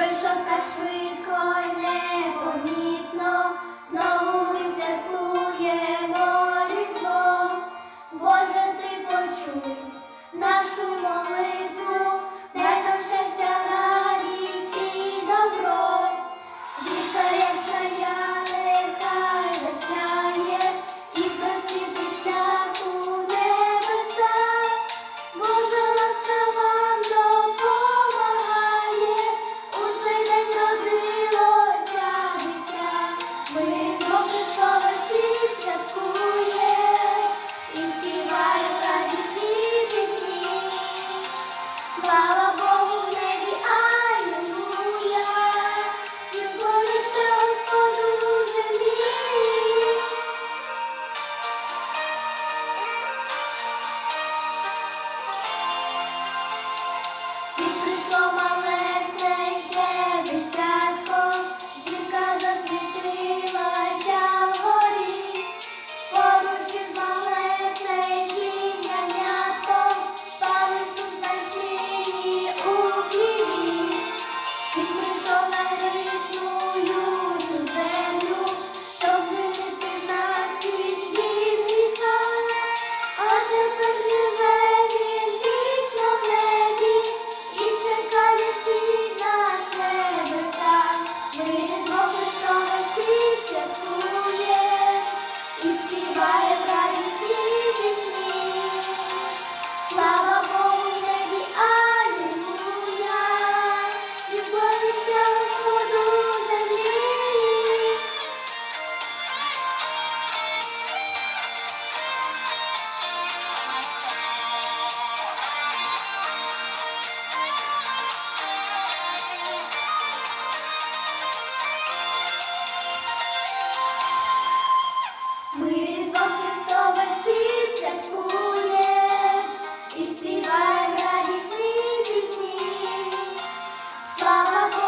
пройшов так швидко і непомітно, знову ми святкуємо. Bye.